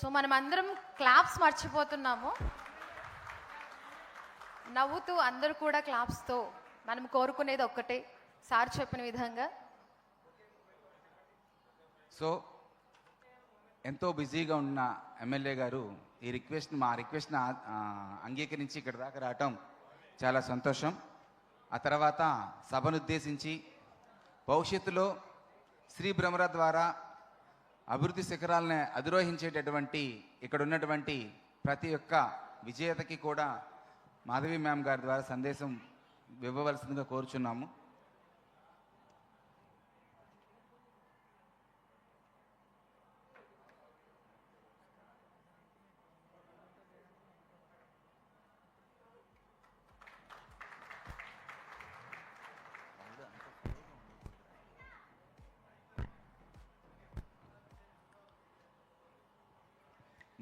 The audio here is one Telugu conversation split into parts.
సో మనం అందరం క్లాప్స్ మర్చిపోతున్నాము. నవ్వుతూ అందరూ కూడా క్లాప్స్తో మనం కోరుకునేది ఒక్కటే సార్ చెప్పిన విధంగా. సో ఎంతో బిజీగా ఉన్న ఎమ్మెల్యే గారు ఈ రిక్వెస్ట్ మా రిక్వెస్ట్ని అంగీకరించి ఇక్కడ దాకా రావటం చాలా సంతోషం. ఆ తర్వాత సభను ఉద్దేశించి భవిష్యత్తులో శ్రీ భ్రమర ద్వారా అభివృద్ధి శిఖరాలను అధిరోహించేటటువంటి ఇక్కడ ఉన్నటువంటి ప్రతి ఒక్క విజేతకి కూడా మాధవి మ్యామ్ గారి ద్వారా సందేశం ఇవ్వవలసిందిగా కోరుచున్నాము.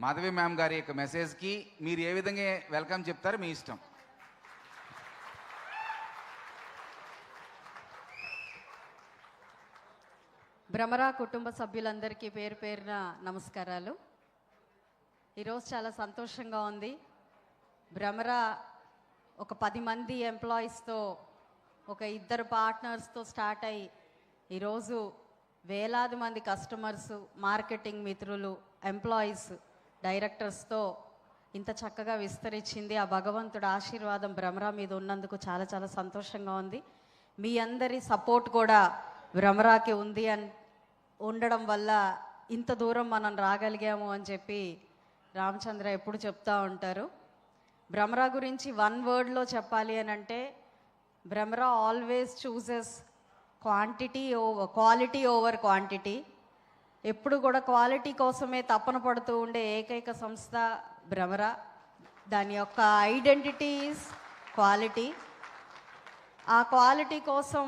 మాధవి మ్యామ్ గారి యొక్క మెసేజ్కి మీరు ఏ విధంగా వెల్కమ్ చెప్తారో మీ ఇష్టం. భ్రమరా కుటుంబ సభ్యులందరికీ పేరు పేరున నమస్కారాలు. ఈరోజు చాలా సంతోషంగా ఉంది. భ్రమరా ఒక పది మంది ఎంప్లాయీస్తో ఒక ఇద్దరు పార్ట్నర్స్తో స్టార్ట్ అయ్యి ఈరోజు వేలాది మంది కస్టమర్స్ మార్కెటింగ్ మిత్రులు ఎంప్లాయీస్ డైరెక్టర్స్తో ఇంత చక్కగా విస్తరించింది. ఆ భగవంతుడు ఆశీర్వాదం భ్రమరా మీద ఉన్నందుకు చాలా చాలా సంతోషంగా ఉంది. మీ అందరి సపోర్ట్ కూడా భ్రమరాకి ఉంది అని ఉండడం వల్ల ఇంత దూరం మనం రాగలిగాము అని చెప్పి రామచంద్ర ఎప్పుడు చెప్తా ఉంటారు. భ్రమరా గురించి వన్ వర్డ్లో చెప్పాలి అని అంటే Bhramara always chooses quantity over quality over quantity. ఎప్పుడు కూడా క్వాలిటీ కోసమే తపన పడుతూ ఉండే ఏకైక సంస్థ భ్రమరా. దాని యొక్క ఐడెంటిటీ ఈజ్ క్వాలిటీ. ఆ క్వాలిటీ కోసం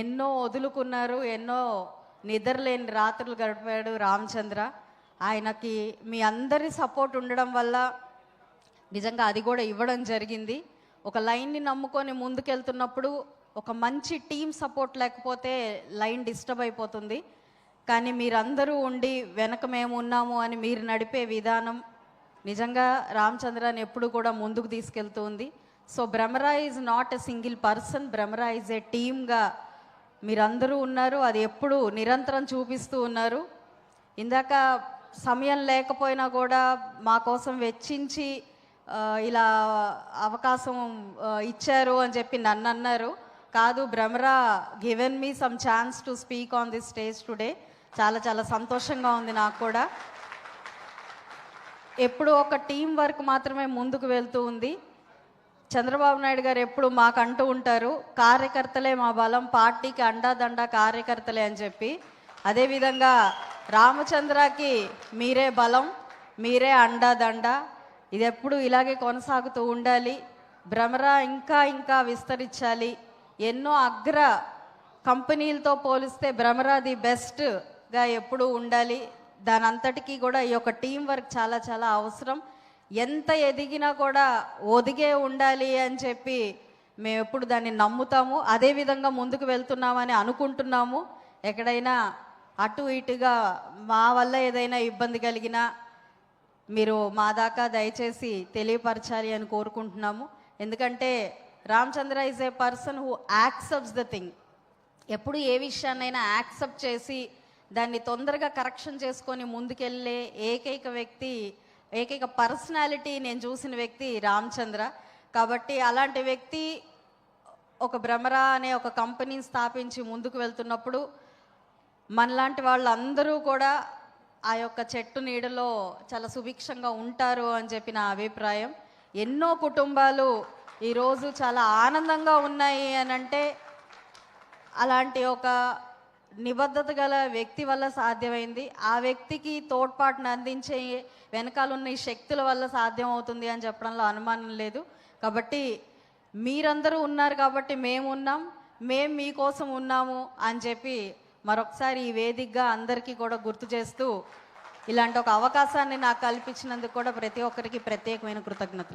ఎన్నో వదులుకున్నారు ఎన్నో నిద్రలేని రాత్రులు గడిపాడు రామచంద్ర. ఆయనకి మీ అందరి సపోర్ట్ ఉండడం వల్ల నిజంగా అది కూడా ఇవ్వడం జరిగింది. ఒక లైన్ని నమ్ముకొని ముందుకెళ్తున్నప్పుడు ఒక మంచి టీం సపోర్ట్ లేకపోతే లైన్ డిస్టర్బ్ అయిపోతుంది. కానీ మీరందరూ ఉండి వెనక మేము ఉన్నాము అని మీరు నడిపే విధానం నిజంగా రామచంద్రాన్ని ఎప్పుడు కూడా ముందుకు తీసుకెళ్తుంది. So Bhramara is not a single person Bhramara is a టీమ్గా మీరందరూ ఉన్నారు. అది ఎప్పుడు నిరంతరం చూపిస్తూ ఉన్నారు. ఇందాక సమయం లేకపోయినా కూడా మా కోసం వెచ్చించి ఇలా అవకాశం ఇచ్చారు అని చెప్పి నన్ను అన్నారు కాదు Bhramara given me some chance to speak on this stage today చాలా చాలా సంతోషంగా ఉంది నాకు కూడా. ఎప్పుడు ఒక టీం వర్క్ మాత్రమే ముందుకు వెళ్తూ ఉంది. చంద్రబాబు నాయుడు గారు ఎప్పుడు మాకు అంటూ ఉంటారు కార్యకర్తలే మా బలం పార్టీకి అండాదండ కార్యకర్తలే అని చెప్పి. అదేవిధంగా రామచంద్రకి మీరే బలం మీరే అండాదండ. ఇది ఎప్పుడు ఇలాగే కొనసాగుతూ ఉండాలి. భ్రమర ఇంకా ఇంకా విస్తరించాలి. ఎన్నో అగ్ర కంపెనీలతో పోలిస్తే భ్రమరా ది బెస్ట్. గా ఎప్పుడూ ఉండాలి. దాని అంతటికీ కూడా ఈ యొక్క టీం వర్క్ చాలా చాలా అవసరం. ఎంత ఎదిగినా కూడా ఒదిగే ఉండాలి అని చెప్పి మేము ఎప్పుడు దాన్ని నమ్ముతాము. అదే విధంగా ముందుకు వెళ్తున్నామని అనుకుంటున్నాము. ఎక్కడైనా అటు ఇటుగా మా వల్ల ఏదైనా ఇబ్బంది కలిగినా మీరు మా దాకా దయచేసి తెలియపరచాలి అని కోరుకుంటున్నాము. ఎందుకంటే Ramachandra is a person who accepts the thing ఎప్పుడు ఏ విషయాన్నైనా యాక్సెప్ట్ చేసి దాన్ని తొందరగా కరెక్షన్ చేసుకొని ముందుకెళ్ళే ఏకైక వ్యక్తి ఏకైక పర్సనాలిటీ నేను చూసిన వ్యక్తి రామచంద్ర. కాబట్టి అలాంటి వ్యక్తి ఒక భ్రమరా అనే ఒక కంపెనీని స్థాపించి ముందుకు వెళ్తున్నప్పుడు మనలాంటి వాళ్ళందరూ కూడా ఆ యొక్క చెట్టు నీడలో చాలా సుభిక్షంగా ఉంటారు అని చెప్పి నా అభిప్రాయం. ఎన్నో కుటుంబాలు ఈరోజు చాలా ఆనందంగా ఉన్నాయి అని అంటే అలాంటి ఒక నిబద్ధత గల వ్యక్తి వల్ల సాధ్యమైంది. ఆ వ్యక్తికి తోడ్పాటును అందించే వెనకాల ఉన్న ఈ శక్తుల వల్ల సాధ్యం అవుతుంది అని చెప్పడంలో అనుమానం లేదు. కాబట్టి మీరందరూ ఉన్నారు కాబట్టి మేము ఉన్నాం మేము మీకోసం ఉన్నాము అని చెప్పి మరొకసారి ఈ వేదికగా అందరికీ కూడా గుర్తు చేస్తూ ఇలాంటి ఒక అవకాశాన్ని నాకు కల్పించినందుకు కూడా ప్రతి ఒక్కరికి ప్రత్యేకమైన కృతజ్ఞతలు.